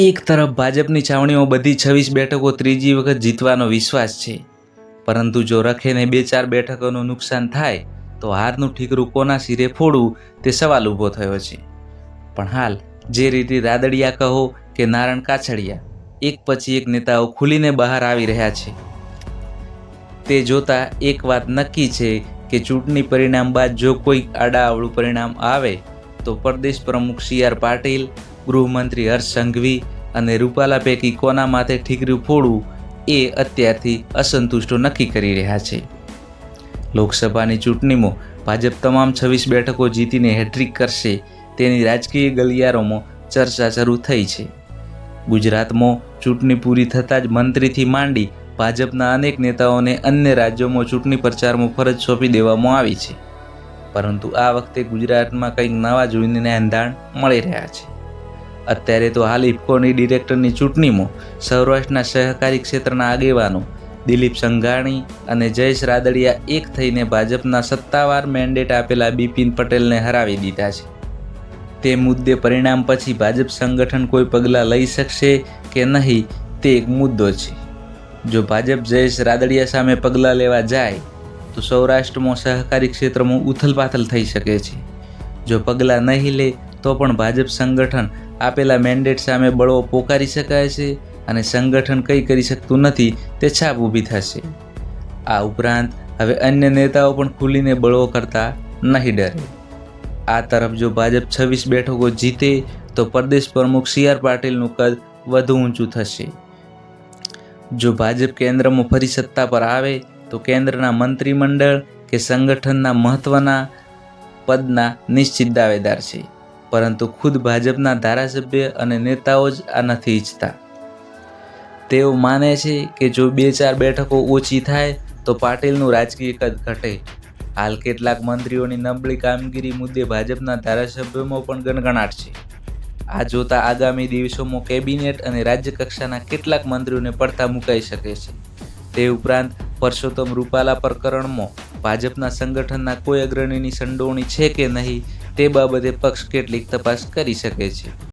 એક તરફ ભાજપની છાવણીઓ બધી છવ્વીસ બેઠકો ત્રીજી વખત જીતવાનો વિશ્વાસ છે. પરંતુ જો રખેને બે ચાર બેઠકોનું નુકસાન થાય, તો હારનું ઠીકરું કોના શિરે ફોડવું તે સવાલ ઊભો થયો છે. પણ હાલ, જે રીતે રાદડિયા કહો કે નારણ કાછડિયા, એક પછી એક નેતાઓ ખુલીને બહાર આવી રહ્યા છે. તે જોતા એક વાત નક્કી છે કે ચૂંટણી પરિણામ બાદ જો કોઈ આડાઅવળું પરિણામ આવે, તો પ્રદેશ પ્રમુખ સી આર પાટીલ ગૃહમંત્રી હર્ષ સંઘવી અને રૂપાલા પૈકી કોના માથે ઠીકરું ફોડવું એ અત્યારથી અસંતુષ્ટો નક્કી કરી રહ્યા છે. લોકસભાની ચૂંટણીમાં ભાજપ તમામ છવ્વીસ બેઠકો જીતીને હેટ્રિક કરશે તેની રાજકીય ગલિયારોમાં ચર્ચા શરૂ થઈ છે. ગુજરાતમાં ચૂંટણી પૂરી થતાં જ મંત્રીથી માંડી ભાજપના અનેક નેતાઓને અન્ય રાજ્યોમાં ચૂંટણી પ્રચારમાં ફરજ સોંપી દેવામાં આવી છે. પરંતુ આ વખતે ગુજરાતમાં કંઈક નવા જોઈને અંધાણ મળી રહ્યા છે. અત્યારે તો હાલ ઇફકોની ડિરેક્ટરની ચૂંટણીમાં સૌરાષ્ટ્રના સહકારી ક્ષેત્રના આગેવાનો દિલીપ સંઘાણી અને જયેશ રાદડિયા એક થઈને ભાજપના સત્તાવાર મેન્ડેટ આપેલા બિપિન પટેલને હરાવી દીધા છે. તે મુદ્દે પરિણામ પછી ભાજપ સંગઠન કોઈ પગલાં લઈ શકશે કે નહીં તે એક મુદ્દો છે. જો ભાજપ જયેશ રાદડિયા સામે પગલાં લેવા જાય, તો સૌરાષ્ટ્રમાં સહકારી ક્ષેત્રમાં ઉથલપાથલ થઈ શકે છે. જો પગલાં નહીં લે તો પણ ભાજપ સંગઠન આપેલા મેન્ડેટ સામે બળવો પોકારી શકાય છે અને સંગઠન કંઈ કરી શકતું નથી, તે છાપ ઊભી થશે. આ ઉપરાંત, હવે અન્ય નેતાઓ પણ ખુલીને બળવો કરતા નહીં ડરે. આ તરફ જો ભાજપ છવ્વીસ બેઠકો જીતે, તો પ્રદેશ પ્રમુખ સી આર પાટીલનું કદ વધુ ઊંચું થશે. જો ભાજપ કેન્દ્રમાં ફરી સત્તા પર આવે, તો કેન્દ્રના મંત્રીમંડળ કે સંગઠનના મહત્ત્વના પદના નિશ્ચિત દાવેદાર છે. પરંતુ ખુદ ભાજપના ધારાસભ્ય અને નેતાઓ જ આ નથી ઈચ્છતા. તેઓ માને છે કે જો બે ચાર બેઠકો ઓછી થાય, તો પાટીલનું રાજકીય કદ ઘટે. હાલ કેટલાક મંત્રીઓની નબળી કામગીરી મુદ્દે ભાજપના ધારાસભ્યોમાં પણ ગણગણાટ છે. આ જોતા આગામી દિવસોમાં કેબિનેટ અને રાજ્યકક્ષાના કેટલાક મંત્રીઓને પડતા મુકાઈ શકે છે. તે ઉપરાંત પરસોત્તમ રૂપાલા પ્રકરણમાં ભાજપના સંગઠનના કોઈ અગ્રણીની સંડોવણી છે કે નહીં તે બાબતે પક્ષ કેટલીક તપાસ કરી શકે છે.